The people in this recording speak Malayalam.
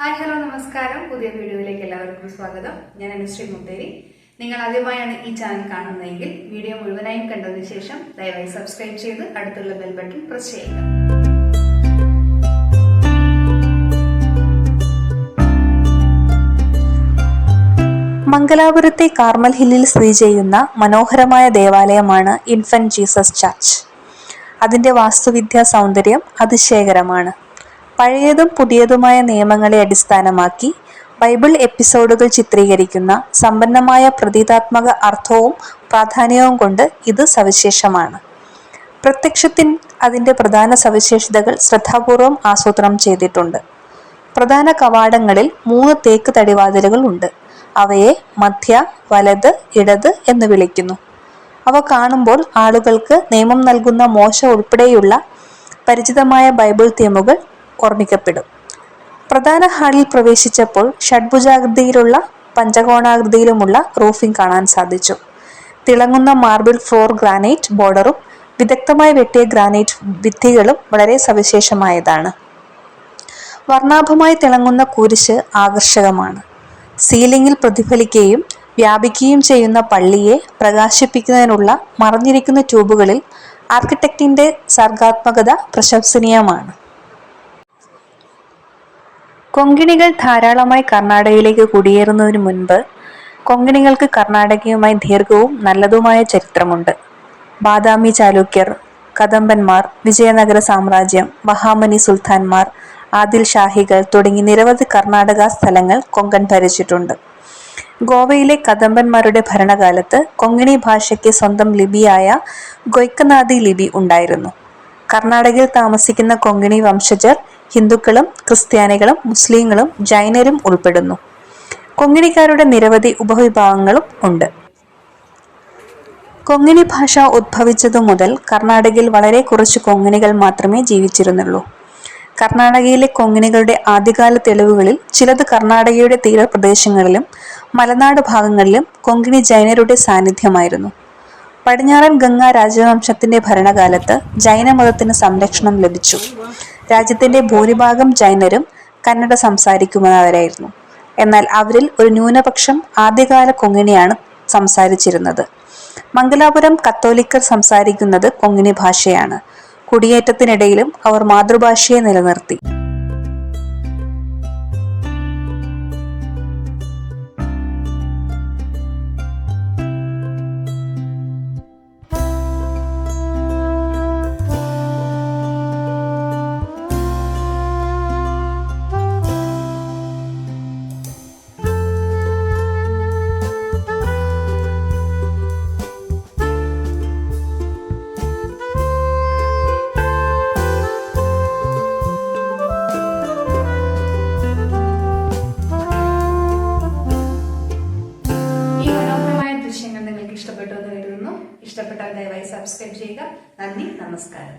ഹായ് ഹലോ നമസ്കാരം. പുതിയ വീഡിയോയിലേക്ക് എല്ലാവർക്കും സ്വാഗതം. ഞാൻ അനുശ്രീ മുത്തേരി നിങ്ങൾ ആദ്യമായാണ് ഈ ചാനൽ കാണുന്നതെങ്കിൽ വീഡിയോ മുഴുവനായും കണ്ടതിന് ശേഷം ദയവായി സബ്സ്ക്രൈബ് ചെയ്ത് അടുത്തുള്ള ബെൽ ബട്ടൺ പ്രസ് ചെയ്യുക. മംഗലാപുരത്തെ കാർമൽ ഹില്ലിൽ സ്ഥിതി ചെയ്യുന്ന മനോഹരമായ ദേവാലയമാണ് ഇൻഫന്റ് ജീസസ് ചർച്ച് അതിന്റെ വാസ്തുവിദ്യാ സൗന്ദര്യം അതിശയകരമാണ്. പഴയതും പുതിയതുമായ നിയമങ്ങളെ അടിസ്ഥാനമാക്കി ബൈബിൾ എപ്പിസോഡുകൾ ചിത്രീകരിക്കുന്ന സമ്പന്നമായ പ്രതീതാത്മക അർത്ഥവും പ്രാധാന്യവും കൊണ്ട് ഇത് സവിശേഷമാണ്. പ്രത്യക്ഷത്തിൽ അതിന്റെ പ്രധാന സവിശേഷതകൾ ശ്രദ്ധാപൂർവം ആസൂത്രണം ചെയ്തിട്ടുണ്ട്. പ്രധാന കവാടങ്ങളിൽ മൂന്ന് തേക്ക് തടിവാതിലുകൾ ഉണ്ട്. അവയെ മധ്യ വലത് ഇടത് എന്ന് വിളിക്കുന്നു. അവ കാണുമ്പോൾ ആളുകൾക്ക് നിയമം നൽകുന്ന മോശ ഉൾപ്പെടെയുള്ള പരിചിതമായ ബൈബിൾ തീമുകൾ ഓർമ്മിക്കപ്പെടും. പ്രധാന ഹാളിൽ പ്രവേശിച്ചപ്പോൾ ഷഡ്ഭുജാകൃതിയിലുള്ള പഞ്ചകോണാകൃതിയിലുമുള്ള റൂഫിംഗ് കാണാൻ സാധിച്ചു. തിളങ്ങുന്ന മാർബിൾ ഫ്ലോർ ഗ്രാനൈറ്റ് ബോർഡറും വിദഗ്ധമായി വെട്ടിയ ഗ്രാനൈറ്റ് ഭിത്തികളും വളരെ സവിശേഷമായതാണ്. വർണാഭമായി തിളങ്ങുന്ന കുരിശ് ആകർഷകമാണ്. സീലിംഗിൽ പ്രതിഫലിക്കുകയും വ്യാപിക്കുകയും ചെയ്യുന്ന പള്ളിയെ പ്രകാശിപ്പിക്കുന്നതിനുള്ള മറഞ്ഞിരിക്കുന്ന ട്യൂബുകളിൽ ആർക്കിടെക്റ്റിന്റെ സർഗാത്മകത പ്രശംസനീയമാണ്. കൊങ്കിണികൾ ധാരാളമായി കർണാടകയിലേക്ക് കുടിയേറുന്നതിനു മുൻപ് കൊങ്കിണികൾക്ക് കർണാടകയുമായി ദീർഘവും നല്ലതുമായ ചരിത്രമുണ്ട്. ബാദാമി ചാലൂക്യർ കദംബന്മാർ വിജയനഗര സാമ്രാജ്യം മഹാമനി സുൽത്താൻമാർ ആദിൽ ഷാഹികൾ തുടങ്ങി നിരവധി കർണാടക സ്ഥലങ്ങൾ കൊങ്കൺ ഭരിച്ചിട്ടുണ്ട്. ഗോവയിലെ കദംബന്മാരുടെ ഭരണകാലത്ത് കൊങ്ങിണി ഭാഷയ്ക്ക് സ്വന്തം ലിപിയായ ഗൊയ്ക്കനാദി ലിപി ഉണ്ടായിരുന്നു. കർണാടകയിൽ താമസിക്കുന്ന കൊങ്ങിണി വംശജർ ഹിന്ദുക്കളും ക്രിസ്ത്യാനികളും മുസ്ലിങ്ങളും ജൈനരും ഉൾപ്പെടുന്നു. കൊങ്ങിണിക്കാരുടെ നിരവധി ഉപവിഭാഗങ്ങളും ഉണ്ട്. കൊങ്ങിണി ഭാഷ ഉദ്ഭവിച്ചതു മുതൽ കർണാടകയിൽ വളരെ കുറച്ച് കൊങ്ങിണികൾ മാത്രമേ ജീവിച്ചിരുന്നുള്ളൂ. കർണാടകയിലെ കൊങ്ങിണികളുടെ ആദ്യകാല തെളിവുകളിൽ ചിലത് കർണാടകയുടെ തീരപ്രദേശങ്ങളിലും മലനാട് ഭാഗങ്ങളിലും കൊങ്കിണി ജൈനരുടെ സാന്നിധ്യമായിരുന്നു. പടിഞ്ഞാറൻ ഗംഗാ രാജവംശത്തിന്റെ ഭരണകാലത്ത് ജൈനമതത്തിന് സംരക്ഷണം ലഭിച്ചു. രാജ്യത്തിന്റെ ഭൂരിഭാഗം ജൈനരും കന്നഡ സംസാരിക്കുന്നവരായിരുന്നു എന്നാൽ അവരിൽ ഒരു ന്യൂനപക്ഷം ആദ്യകാല കൊങ്ങിണിയാണ് സംസാരിച്ചിരുന്നത്. മംഗലാപുരം കത്തോലിക്കർ സംസാരിക്കുന്നത് കൊങ്ങിണി ഭാഷയാണ്. കുടിയേറ്റത്തിനിടയിലും അവർ മാതൃഭാഷയെ നിലനിർത്തി. దయవాയി సబ్స్క్రైబ్ చేయగా నన్ని నమస్కారం.